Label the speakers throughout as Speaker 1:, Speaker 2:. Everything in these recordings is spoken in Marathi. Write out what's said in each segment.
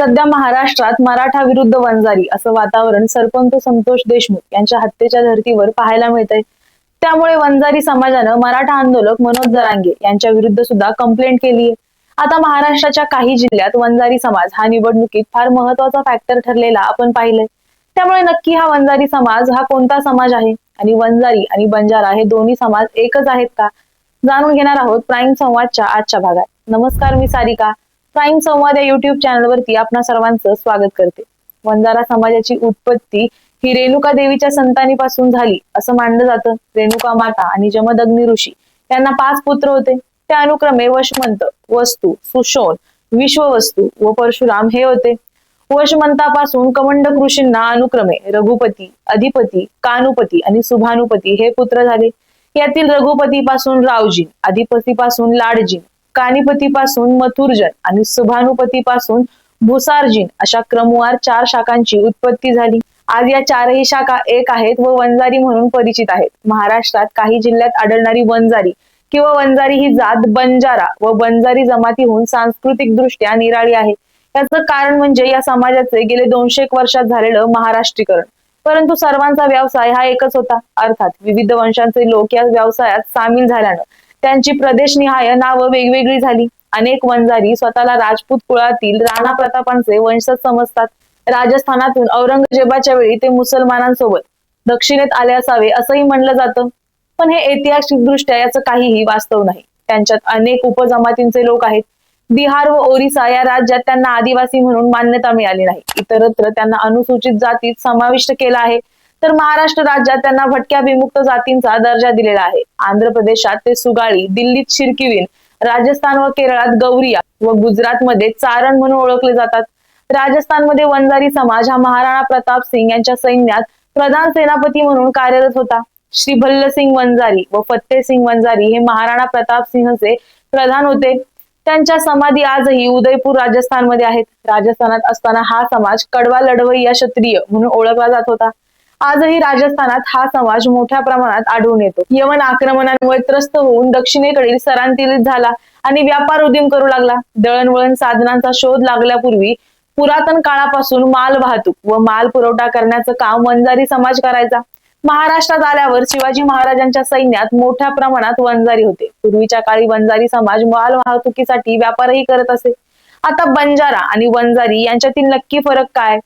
Speaker 1: सध्या महाराष्ट्रात मराठा विरुद्ध वंजारी असं वातावरण सरपंच संतोष देशमुख यांच्या हत्येच्या धर्तीवर पाहायला मिळतंय. त्यामुळे वंजारी समाजानं मराठा आंदोलक मनोज जरांगे यांच्या विरुद्ध सुद्धा कंप्लेंट केली आहे आता महाराष्ट्राच्या काही जिल्ह्यात वंजारी समाज हा निवडणुकीत फार महत्त्वाचा फॅक्टर ठरलेला आपण पाहिलंय. त्यामुळे नक्की हा वंजारी समाज हा कोणता समाज आहे? आणि वंजारी आणि बंजारा हे दोन्ही समाज एकच आहेत का? जाणून घेणार आहोत प्राईम संवादच्या आजच्या भागात. नमस्कार मी सारिका. प्राईम संवाद या युट्यूब चॅनलवरती आपणा सर्वांचं स्वागत करते. वंजारा समाजाची उत्पत्ती ही रेणुका देवीच्या संतानीपासून झाली असं मानलं जातं. रेणुका माता आणि जमदग्नी ऋषी त्यांना पाच पुत्र होते. त्या अनुक्रमे वशमंत वस्तू सुशोन विश्ववस्तू व परशुराम हे होते. वशमंतापासून कमंडक ऋषींना अनुक्रमे रघुपती अधिपती कानुपती आणि सुभानुपती हे पुत्र झाले. यातील रघुपती पासून रावजी अधिपती पासून लाडजीन कानिपती पासून मथुरजन आणि सुभानुपती पासून भुसारजीन अशा क्रमवार चार शाखांची उत्पत्ती झाली. आज या चारही शाखा एक आहेत व वंजारी म्हणून परिचित आहेत. महाराष्ट्रात काही जिल्ह्यात आढळणारी वंजारी किंवा वंजारी ही जात बंजारा व बंजारी जमातीहून सांस्कृतिक दृष्ट्या निराळी आहे. याचं कारण म्हणजे या समाजाचे गेले दोनशे एक वर्षात झालेलं महाराष्ट्रीकरण. परंतु सर्वांचा व्यवसाय हा एकच होता. अर्थात विविध वंशांचे लोक या व्यवसायात सामील झाल्यानं त्यांची प्रदेशनिहाय नावं वेगवेगळी झाली. अनेक वंजारी स्वतःला राजपूत कुळातील राणा प्रतापांचे वंशज समजतात. राजस्थानातून औरंगजेबाच्या वेळी ते मुसलमानांसोबत दक्षिणेत आले असावे असंही म्हणलं जातं. पण हे ऐतिहासिक दृष्ट्या याचं काहीही वास्तव नाही. त्यांच्यात अनेक उपजमातींचे लोक आहेत. बिहार व ओरिसा या राज्यात त्यांना आदिवासी म्हणून मान्यता मिळाली नाही. इतरत्र त्यांना अनुसूचित जातीत समाविष्ट केला आहे. तर महाराष्ट्र राज्यात त्यांना भटक्या विमुक्त जातींचा दर्जा दिलेला आहे. आंध्र प्रदेशात ते सुगाळी दिल्लीत शिरकिवीन राजस्थान व केरळात गौरिया व गुजरातमध्ये चारण म्हणून ओळखले जातात. राजस्थानमध्ये वंजारी समाज हा महाराणा प्रताप सिंग यांच्या सैन्यात प्रधान सेनापती म्हणून कार्यरत होता. श्री भल्लसिंग वंजारी व फत्तेसिंग वंजारी हे महाराणा प्रताप सिंहचे प्रधान होते. त्यांच्या समाधी आजही उदयपूर राजस्थानमध्ये आहेत. राजस्थानात असताना हा समाज कडवा लढवय्या क्षत्रिय म्हणून ओळखला जात होता. आजही राजस्थानात हा समाज मोठ्या प्रमाणात आढळून येतो. यवन आक्रमणांमुळे त्रस्त होऊन दक्षिणेकडील सरांतील झाला आणि व्यापार उद्यम करू लागला. दळणवळण साधनांचा शोध लागल्यापूर्वी पुरातन काळापासून माल वाहतूक व माल पुरवठा करण्याचं काम वंजारी समाज करायचा. महाराष्ट्रात आल्यावर शिवाजी महाराजांच्या सैन्यात मोठ्या प्रमाणात वंजारी होते. पूर्वीच्या काळी वंजारी समाज माल वाहतुकीसाठी व्यापारही करत असे. आता बंजारा आणि वंजारी यांच्यातील नक्की फरक काय?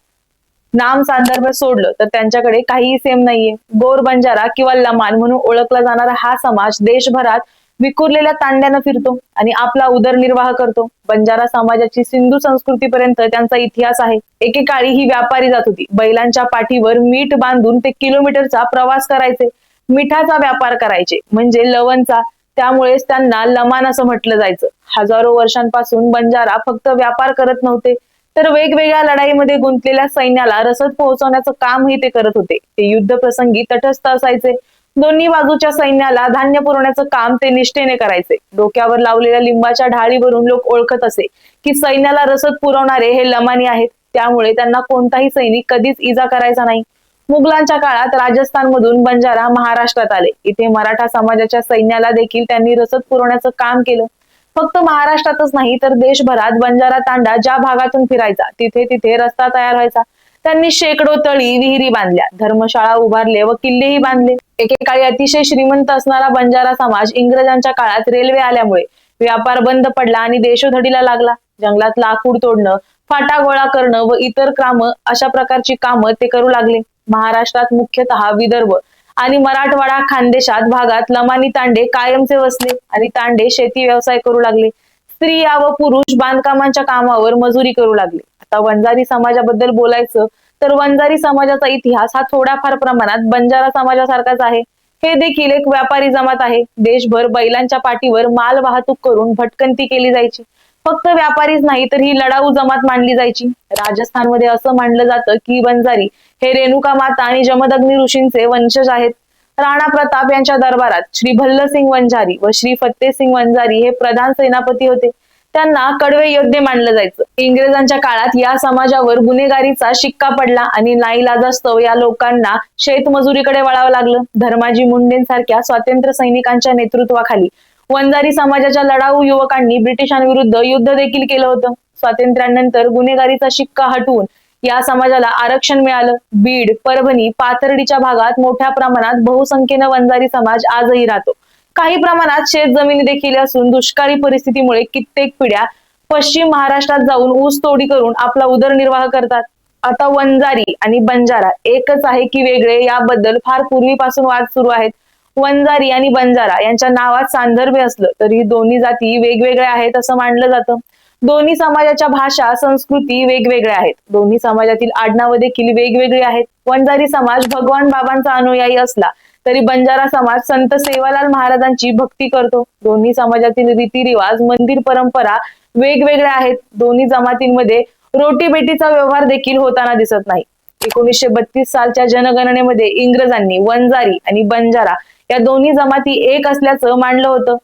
Speaker 1: नाम संदर्भ सोडलं तर त्यांच्याकडे काहीही सेम नाहीये. गोर बंजारा किंवा लमान म्हणून ओळखला जाणारा हा समाज देशभरात विखुरलेल्या तांड्यानं फिरतो आणि आपला उदरनिर्वाह करतो. बंजारा समाजाची सिंधू संस्कृतीपर्यंत त्यांचा इतिहास आहे. एकेकाळी ही व्यापारी जात होती. बैलांच्या पाठीवर मीठ बांधून ते किलोमीटरचा प्रवास करायचे. मिठाचा व्यापार करायचे म्हणजे लवणचा. त्यामुळेच त्यांना लमान असं म्हटलं जायचं. हजारो वर्षांपासून बंजारा फक्त व्यापार करत नव्हते. तर वेगवेगळ्या लढाईमध्ये गुंतलेल्या सैन्याला रसद पोहोचवण्याचं कामही ते करत होते. ते युद्ध प्रसंगी तटस्थ असायचे. दोन्ही बाजूच्या सैन्याला धान्य पुरवण्याचं काम ते निष्ठेने करायचे. डोक्यावर लावलेल्या लिंबाच्या ढाळीवरून लोक ओळखत असे की सैन्याला रसद पुरवणारे हे लमानी आहेत. त्यामुळे त्यांना कोणताही सैनिक कधीच इजा करायचा नाही. मुघलांच्या काळात राजस्थान मधून बंजारा महाराष्ट्रात आले. इथे मराठा समाजाच्या सैन्याला देखील त्यांनी रसद पुरवण्याचं काम केलं. फक्त महाराष्ट्रातच नाही तर देशभरात बंजारा तांडा ज्या भागातून फिरायचा तिथे तिथे रस्ता तयार व्हायचा. त्यांनी शेकडो तळी विहिरी बांधल्या धर्मशाळा उभारले व किल्लेही बांधले. एकेकाळी अतिशय श्रीमंत असणारा बंजारा समाज इंग्रजांच्या काळात रेल्वे आल्यामुळे व्यापार बंद पडला आणि देशोधडीला लागला. जंगलात लाकूड तोडणं फाटा गोळा करणं व इतर कामं अशा प्रकारची कामं ते करू लागले. महाराष्ट्रात मुख्यतः विदर्भ आणि मराठवाडा खानदेशात भागात लमानी तांडे कायमचे वसले आणि तांडे शेती व्यवसाय करू लागले. स्त्रिया व पुरुष बांधकामांच्या कामावर मजुरी करू लागले. आता वंजारी समाजाबद्दल बोलायचं तर वंजारी समाजाचा इतिहास हा थोड्याफार प्रमाणात बंजारा समाजासारखाच आहे. हे देखील एक व्यापारी जमात आहे. देशभर बैलांच्या पाठीवर माल वाहतूक करून भटकंती केली जायची. फक्त व्यापारीच नाही तर ही लढाऊ जमात मानली जायची. राजस्थानमध्ये असं मानलं जातं की बंजारी हे रेणुका माता आणि जमदग्नी ऋषींचे वंशज आहेत. राणा प्रताप यांच्या दरबारात श्री भल्लसिंग वंजारी व श्री फत्तेसिंग वंजारी हे प्रधान सेनापती होते. त्यांना कडवे योद्धे मानलं जायचं. इंग्रजांच्या काळात या समाजावर गुन्हेगारीचा शिक्का पडला आणि नाईलाजास्तव या लोकांना शेतमजुरीकडे वळावं लागलं. धर्माजी मुंडेंसारख्या स्वातंत्र्य सैनिकांच्या नेतृत्वाखाली वंजारी समाजाच्या लढाऊ युवकांनी ब्रिटिशांविरुद्ध युद्ध देखील केलं होतं. स्वातंत्र्यानंतर गुन्हेगारीचा शिक्का हटवून या समाजाला आरक्षण मिळालं. बीड परभणी पाथर्डीच्या भागात मोठ्या प्रमाणात बहुसंख्येनं वंजारी समाज आजही राहतो. काही प्रमाणात शेत जमिनी देखील असून दुष्काळी परिस्थितीमुळे कित्येक पिढ्या पश्चिम महाराष्ट्रात जाऊन ऊस तोडी करून आपला उदरनिर्वाह करतात. आता वंजारी आणि बंजारा एकच आहे की वेगळे याबद्दल फार पूर्वीपासून वाद सुरू आहेत. वंजारी आणि बंजारा यांच्या नावात सांदर्भ्य असलं तरी दोन्ही जाती वेगवेगळ्या आहेत असं मानलं जातं. दोन्ही समाजाच्या भाषा संस्कृती वेगवेगळ्या आहेत. दोन्ही समाजातील आडनावं देखील वेगवेगळी आहेत. वंजारी समाज भगवान बाबांचा अनुयायी असला तरी बंजारा समाज संत सेवालाल महाराजांची भक्ती करतो. दोन्ही समाजातील रीतिरिवाज मंदिर परंपरा वेगवेगळ्या आहेत. दोन्ही जमातींमध्ये रोटी बेटीचा व्यवहार देखील होताना दिसत नाही. एकोणीसशे बत्तीस सालच्या जनगणनेमध्ये इंग्रजांनी वंजारी आणि बंजारा या दोन्ही जमाती एक असल्याचं मांडलं होतं.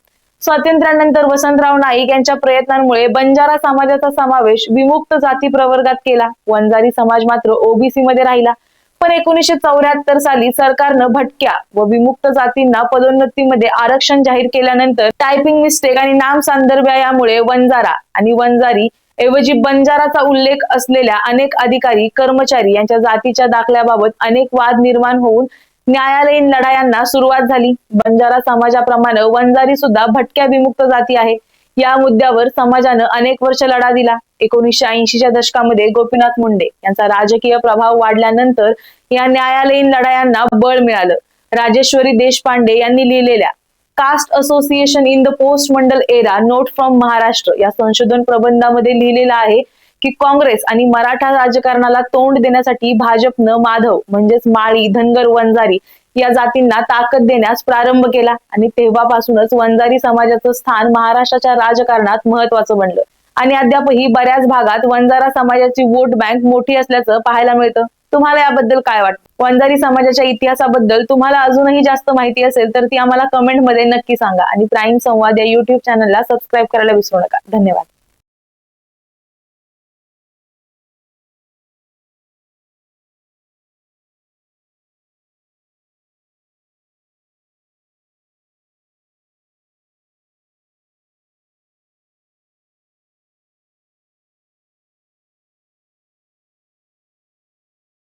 Speaker 1: स्वातंत्र्यानंतर वसंतराव नाईक यांच्या प्रयत्नांमुळे बंजारा समाजाचा समावेश विमुक्त जाती प्रवर्गात केला. वंजारी समाज मात्र ओबीसी मध्ये राहिला. पण एकोणीसशे चौऱ्याहत्तर साली सरकारनं भटक्या व विमुक्त जातींना पदोन्नतीमध्ये आरक्षण जाहीर केल्यानंतर टायपिंग मिस्टेक आणि नाम सांदर्भ्या यामुळे वंजारा आणि वंजारी ऐवजी बंजाराचा उल्लेख असलेल्या अनेक अधिकारी कर्मचारी यांच्या जातीच्या दाखल्याबाबत अनेक वाद निर्माण होऊन न्यायालयीन लढायांना सुरुवात झाली. बंजारा समाजाप्रमाणे वंजारी सुद्धा भटक्या विमुक्त जाती आहे. या मुद्द्यावर समाजानं अनेक वर्ष लढा दिला. एकोणीसशे ऐंशीच्या दशकामध्ये गोपीनाथ मुंडे यांचा राजकीय प्रभाव वाढल्यानंतर या न्यायालयीन लढायांना बळ मिळालं. राजेश्वरी देशपांडे यांनी लिहिलेल्या caste association in the post Mandal era note from Maharashtra या संशोधन प्रबंधामध्ये लिहिलेलं आहे की काँग्रेस आणि मराठा राजकारणाला तोंड देण्यासाठी भाजपनं माधव म्हणजेच माळी धनगर वंजारी या जातींना ताकद देण्यास प्रारंभ केला आणि तेव्हापासूनच वंजारी समाजाचं स्थान महाराष्ट्राच्या राजकारणात महत्वाचं बनलं. आणि अद्यापही बऱ्याच भागात वंजारा समाजाची वोट बँक मोठी असल्याचं पाहायला मिळतं. तुम्हाला याबद्दल काय वाटतं? वंजारी समाजाच्या इतिहासाबद्दल तुम्हाला अजूनही जास्त माहिती असेल तर ती आम्हाला कमेंटमध्ये नक्की सांगा. आणि प्राईम संवाद या युट्यूब चॅनलला सबस्क्राईब करायला विसरू नका. धन्यवाद.